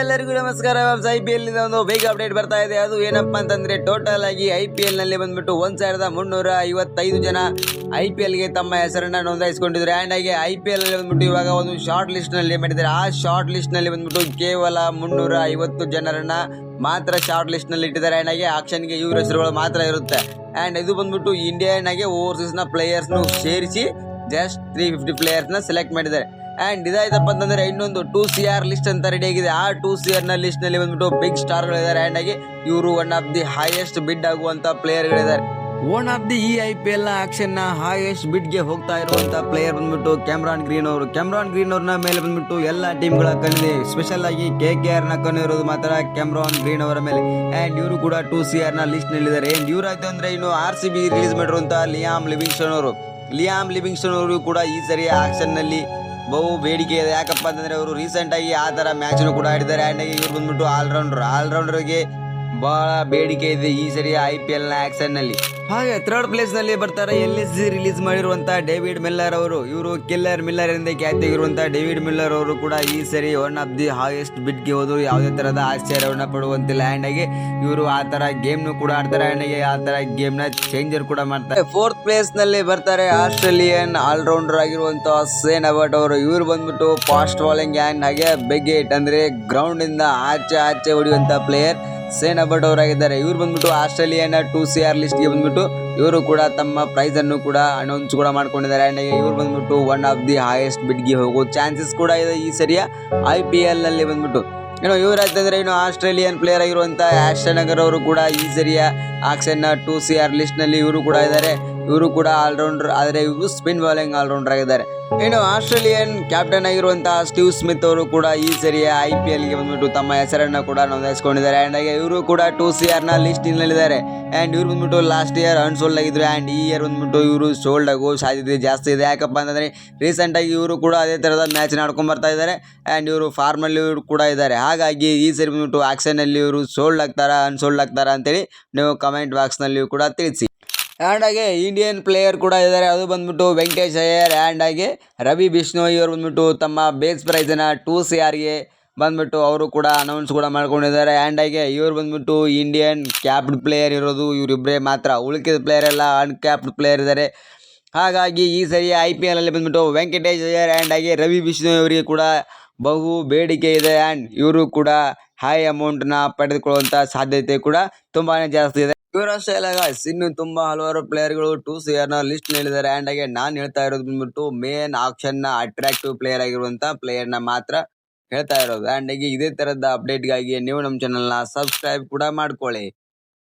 ಎಲ್ಲರಿಗೂ ನಮಸ್ಕಾರ. I P L ಒಂದು ಬೇಗ ಅಪ್ಡೇಟ್ ಬರ್ತಾ ಇದೆ. ಅದು ಏನಪ್ಪಾ ಅಂತಂದ್ರೆ ಟೋಟಲ್ ಆಗಿ ಐ ಪಿ ಎಲ್ನಲ್ಲಿ ಬಂದ್ಬಿಟ್ಟು ಒಂದ್ ಸಾವಿರದ ಮುನ್ನೂರ ಐವತ್ತೈದು ಜನ ಐ ಪಿ ಎಲ್ಗೆ ತಮ್ಮ ಹೆಸರನ್ನ ನೋಂದಾಯಿಸಿಕೊಂಡಿದ್ರು. ಅಂಡ್ ಹಾಗೆ ಐ ಪಿ ಎಲ್ನಲ್ಲಿ ಬಂದ್ಬಿಟ್ಟು ಇವಾಗ ಒಂದು ಶಾರ್ಟ್ ಲಿಸ್ಟ್ನಲ್ಲಿ ಮಾಡಿದ್ದಾರೆ. ಆ ಶಾರ್ಟ್ ಲಿಸ್ಟ್ನಲ್ಲಿ ಬಂದ್ಬಿಟ್ಟು ಕೇವಲ ಮುನ್ನೂರ ಐವತ್ತು ಜನರನ್ನ ಮಾತ್ರ ಶಾರ್ಟ್ ಲಿಸ್ಟ್ನಲ್ಲಿ ಇಟ್ಟಿದ್ದಾರೆ. ಅಂಡ್ ಆಕ್ಷನ್ಗೆ ಇವ್ರ ಹೆಸರುಗಳು ಮಾತ್ರ ಇರುತ್ತೆ. ಅಂಡ್ ಇದು ಬಂದ್ಬಿಟ್ಟು ಇಂಡಿಯನ್ ಆಗಿ ಓವರ್ಸೀಸ್ನ ಪ್ಲೇಯರ್ಸ್ ಸೇರಿಸಿ ಜಸ್ಟ್ ತ್ರೀ ಫಿಫ್ಟಿ ಪ್ಲೇಯರ್ಸ್ನ ಸೆಲೆಕ್ಟ್ ಮಾಡಿದ್ದಾರೆ. ಅಂಡ್ ಇದಾಯ್ತಪ್ಪ ಅಂತಂದ್ರೆ ಇನ್ನೊಂದು ಟೂ ಸಿ ಆರ್ ಲಿಸ್ಟ್ ಅಂತ ರೆಡಿ ಆಗಿದೆ. ಆ ಟೂ ಸಿ ಆರ್ನ ಲಿಸ್ಟ್ನಲ್ಲಿ ಬಂದ್ಬಿಟ್ಟು ಬಿಗ್ ಸ್ಟಾರ್ ಗಳಿದ್ದಾರೆ. ಅಂಡ್ ಆಗಿ ಇವರು one of the highest bid ಆಗುವಂತ ಪ್ಲೇಯರ್ ಗಳಿದ್ದಾರೆ. ಒನ್ ಆಫ್ ದಿ ಇ ಐ ಪಿ ಎಲ್ ಆಕ್ಷನ್ನ ಹೈಯೆಸ್ಟ್ ಬಿಡ್ಗೆ ಹೋಗ್ತಾ ಇರುವಂತ ಪ್ಲೇಯರ್ ಬಂದ್ಬಿಟ್ಟು ಕ್ಯಾಮ್ರಾನ್ ಗ್ರೀನ್ ಅವರು. ಕ್ಯಾಮ್ರಾನ್ ಗ್ರೀನ್ ಅವ್ರನ್ನ ಮೇಲೆ ಬಂದ್ಬಿಟ್ಟು ಎಲ್ಲಾ ಟೀಮ್ಗಳ ಕಣ್ಣಿದೆ. ಸ್ಪೆಷಲ್ ಆಗಿ ಕೆ ಕೆ ಆರ್ನ ಕಣ್ಣು ಇರೋದು ಮಾತ್ರ ಕ್ಯಾಮ್ರಾನ್ ಗ್ರೀನ್ ಅವರ ಮೇಲೆ. ಅಂಡ್ ಇವರು ಕೂಡ ಟೂ ಸಿ ಆರ್ನ ಲಿಸ್ಟ್ ನಲ್ಲಿದ್ದಾರೆ ಅಂಡ್ ಇವ್ರು ಆಯ್ತು ಅಂದ್ರೆ ಇನ್ನು ಆರ್ ಸಿ ಬಿ ರಿಲೀಸ್ ಮಾಡಿರುವಂತ ಲಿಯಾಮ್ ಲಿವಿಂಗ್ಸ್ಟನ್ ಅವರು. ಲಿಯಾಮ್ ಲಿವಿಂಗ್ಸ್ಟನ್ ಅವರು ಕೂಡ ಈ ಸರಿ ಆಕ್ಷನ್ನಲ್ಲಿ ಬಹು ಬೇಡಿಕೆ ಇದೆ. ಯಾಕಪ್ಪ ಅಂತಂದ್ರೆ ಅವರು ರೀಸೆಂಟ್ ಆಗಿ ಆ ತರ ಮ್ಯಾಚ್ ಕೂಡ ಆಡಿದ್ದಾರೆ. ಅಂಡ್ ಇವ್ರು ಬಂದ್ಬಿಟ್ಟು ಆಲ್ರೌಂಡರ್ ಆಲ್ರೌಂಡರ್ಗೆ ಬಹಳ ಬೇಡಿಕೆ ಇದೆ ಈ ಸರಿ ಐ ಪಿ ಎಲ್ನ ಆಕ್ಷನ್ನಲ್ಲಿ. ಹಾಗೆ ಥರ್ಡ್ ಪ್ಲೇಸ್ನಲ್ಲಿ ಬರ್ತಾರೆ ಎಲ್ ಎಸ್ ರಿಲೀಸ್ ಮಾಡಿರುವಂತಹ ಡೇವಿಡ್ ಮಿಲ್ಲರ್ ಅವರು. ಇವರು ಕಿಲ್ಲರ್ ಮಿಲ್ಲರ್ ಎಂದೇ ಖ್ಯಾತಿಯಾಗಿರುವಂತ ಡೇವಿಡ್ ಮಿಲ್ಲರ್ ಅವರು ಕೂಡ ಈ ಸರಿ ಒನ್ ಆಫ್ ದಿ ಹೈಯೆಸ್ಟ್ ಬಿಡ್ಗೆ ಹೋದ್ರು. ಯಾವುದೇ ತರಹದ ಆಶ್ಚರ್ಯವನ್ನ ಪಡುವಂತಿಲ್ಲ. ಆ್ಯಂಡ್ ಆಗಿ ಇವರು ಆ ತರ ಗೇಮ್ ನು ಕೂಡ ಆಡ್ತಾರೆ. ಆ್ಯಂಡ್ ಆಗಿ ಆ ತರ ಗೇಮ್ನ ಚೇಂಜರ್ ಕೂಡ ಮಾಡ್ತಾರೆ. ಫೋರ್ತ್ ಪ್ಲೇಸ್ನಲ್ಲಿ ಬರ್ತಾರೆ ಆಸ್ಟ್ರೇಲಿಯನ್ ಆಲ್ರೌಂಡರ್ ಆಗಿರುವಂತಹ ಸೇನ್ ಅಬರ್ಟ್ ಅವರು. ಇವರು ಬಂದ್ಬಿಟ್ಟು ಫಾಸ್ಟ್ ಬಾಲಿಂಗ್ ಆ್ಯಂಡ್ ಹಾಗೆ ಬೆಗ್ ಏಟ್ ಅಂದ್ರೆ ಗ್ರೌಂಡ್ ಇಂದ ಆಚೆ ಆಚೆ ಹೊಡೆಯುವಂತಹ ಪ್ಲೇಯರ್ ಸೇನ್ ಅಬರ್ಟ್ ಅವರಾಗಿದ್ದಾರೆ. ಇವ್ರು ಬಂದ್ಬಿಟ್ಟು ಆಸ್ಟ್ರೇಲಿಯಾನ ಟು ಸಿ ಆರ್ ಲಿಸ್ಟ್ಗೆ ಬಂದ್ಬಿಟ್ಟು ಇವರು ಕೂಡ ತಮ್ಮ ಪ್ರೈಸ್ ಅನ್ನು ಕೂಡ ಅನೌನ್ಸ್ ಕೂಡ ಮಾಡ್ಕೊಂಡಿದ್ದಾರೆ. ಅಂಡ್ ಇವ್ರು ಬಂದ್ಬಿಟ್ಟು ಒನ್ ಆಫ್ ದಿ ಹೈಯೆಸ್ಟ್ ಬಿಡ್ಗೆ ಹೋಗೋ ಚಾನ್ಸಸ್ ಕೂಡ ಇದೆ ಈ ಸರಿಯ ಐ ಪಿ ಎಲ್ನಲ್ಲಿ ಬಂದ್ಬಿಟ್ಟು. ಏನೋ ಇವರು ಅಂತಂದ್ರೆ ಇನ್ನು ಆಸ್ಟ್ರೇಲಿಯನ್ ಪ್ಲೇಯರ್ ಆಗಿರುವಂತಹ ನಗರ್ ಅವರು ಕೂಡ ಈ ಸರಿಯ ಆಕ್ಷನ್ ಟು ಸಿ ಆರ್ ಲಿಸ್ಟ್ನಲ್ಲಿ ಇವರು ಕೂಡ ಇದ್ದಾರೆ. ಇವರು ಕೂಡ ಆಲ್ರೌಂಡರ್ ಆದರೆ ಇವರು ಸ್ಪಿನ್ ಬೌಲಿಂಗ್ ಆಲ್ರೌಂಡರ್ ಆಗಿದ್ದಾರೆ. ಇನ್ನು ಆಸ್ಟ್ರೇಲಿಯನ್ ಕ್ಯಾಪ್ಟನ್ ಆಗಿರುವಂತಹ ಸ್ಟೀವ್ ಸ್ಮಿತ್ ಅವರು ಕೂಡ ಈ ಸರಿಯ ಐ ಪಿ ಎಲ್ಗೆ ಬಂದ್ಬಿಟ್ಟು ತಮ್ಮ ಹೆಸರನ್ನ ಕೂಡ ನೋಂದಾಯಿಸಿಕೊಂಡಿದ್ದಾರೆ. ಅಂಡ್ ಹಾಗೆ ಇವರು ಕೂಡ ಟೂ ಸಿ ಆರ್ನ ಲಿಸ್ಟ್ ನಲ್ಲಿದ್ದಾರೆ ಅಂಡ್ ಇವ್ರು ಬಂದ್ಬಿಟ್ಟು ಲಾಸ್ಟ್ ಇಯರ್ ಅನ್ಸೋಲ್ಡ್ ಆಗಿದ್ರು. ಅಂಡ್ ಈ ಇಯರ್ ಬಂದ್ಬಿಟ್ಟು ಇವರು ಸೋಲ್ಡ್ ಆಗೋ ಸಾಧ್ಯತೆ ಜಾಸ್ತಿ ಇದೆ. ಯಾಕಪ್ಪ ಅಂತಂದ್ರೆ ರೀಸೆಂಟ್ ಆಗಿ ಇವರು ಕೂಡ ಅದೇ ತರದ ಮ್ಯಾಚ್ ಬರ್ತಾ ಇದ್ದಾರೆ. ಅಂಡ್ ಇವರು ಫಾರ್ಮ್ ಅಲ್ಲಿ ಇವರು ಕೂಡ ಇದ್ದಾರೆ. ಹಾಗಾಗಿ ಈ ಸರಿ ಬಂದ್ಬಿಟ್ಟು ಆಕ್ಷನ್ ಅಲ್ಲಿ ಇವರು ಸೋಲ್ಡ್ ಆಗ್ತಾರಾ ಅನ್ಸೋಲ್ಡ್ ಆಗ್ತಾರಾ ಅಂತೇಳಿ ನೀವು ಕಮೆಂಟ್ ಬಾಕ್ಸ್ನಲ್ಲಿ ಕೂಡ ತಿಳಿಸಿ. ಆ್ಯಂಡ್ ಆಗಿ ಇಂಡಿಯನ್ ಪ್ಲೇಯರ್ ಕೂಡ ಇದ್ದಾರೆ ಅದು ಬಂದ್ಬಿಟ್ಟು ವೆಂಕಟೇಶ್ ಅಯ್ಯರ್ ಆ್ಯಂಡ್ ಆಗಿ ರವಿ ಬಿಷ್ಣೋಯ್ ಇವರು ಬಂದ್ಬಿಟ್ಟು ತಮ್ಮ ಬೇಸ್ ಪ್ರೈಸನ್ನು ಟೂ ಸಿ ಆರ್ಗೆ ಬಂದ್ಬಿಟ್ಟು ಅವರು ಕೂಡ ಅನೌನ್ಸ್ ಕೂಡ ಮಾಡ್ಕೊಂಡಿದ್ದಾರೆ. ಆ್ಯಂಡ್ ಆಗಿ ಇವರು ಬಂದ್ಬಿಟ್ಟು ಇಂಡಿಯನ್ ಕ್ಯಾಪ್ಡ್ ಪ್ಲೇಯರ್ ಇರೋದು ಇವರಿಬ್ಬರೇ ಮಾತ್ರ. ಉಳಿಕಿದ ಪ್ಲೇಯರ್ ಎಲ್ಲ ಅನ್ಕ್ಯಾಪ್ಡ್ ಪ್ಲೇಯರ್ ಇದ್ದಾರೆ ಹಾಗಾಗಿ ಈ ಸರಿ ಐ ಪಿ ಬಂದ್ಬಿಟ್ಟು ವೆಂಕಟೇಶ್ ಅಯ್ಯರ್ ಆ್ಯಂಡ್ ಆಗಿ ರವಿ ಬಿಷ್ಣೋಯ್ ಅವರಿಗೆ ಕೂಡ ಬಹು ಬೇಡಿಕೆ ಇದೆ. ಆ್ಯಂಡ್ ಇವರು ಕೂಡ ಹೈ ಅಮೌಂಟ್ನ ಪಡೆದುಕೊಳ್ಳುವಂಥ ಸಾಧ್ಯತೆ ಕೂಡ ತುಂಬಾ ಜಾಸ್ತಿ ಇದೆ. ಇವರು ಅಷ್ಟೇ ಅಲ್ಲ ಗಾಯ್ಸ್ ಇನ್ನು ತುಂಬಾ ಹಲವಾರು ಪ್ಲೇಯರ್ಗಳು ಟೂ ಸಿ ಆರ್ನ ಲಿಸ್ಟ್ ನೀಡಿದ್ದಾರೆ ಅಂಡ್ ಹಾಗೆ ನಾನ್ ಹೇಳ್ತಾ ಇರೋದು ಬಂದ್ಬಿಟ್ಟು ಮೇನ್ ಆಕ್ಷನ್ನ ಅಟ್ರಾಕ್ಟಿವ್ ಪ್ಲೇಯರ್ ಆಗಿರುವಂತ ಪ್ಲೇಯರ್ನ ಮಾತ್ರ ಹೇಳ್ತಾ ಇರೋದು. ಅಂಡ್ ಹಾಗೆ ಇದೇ ತರದ ಅಪ್ಡೇಟ್ಗಾಗಿ ನೀವು ನಮ್ಮ ನ ಸಬ್ಸ್ಕ್ರೈಬ್ ಕೂಡ ಮಾಡ್ಕೊಳ್ಳಿ.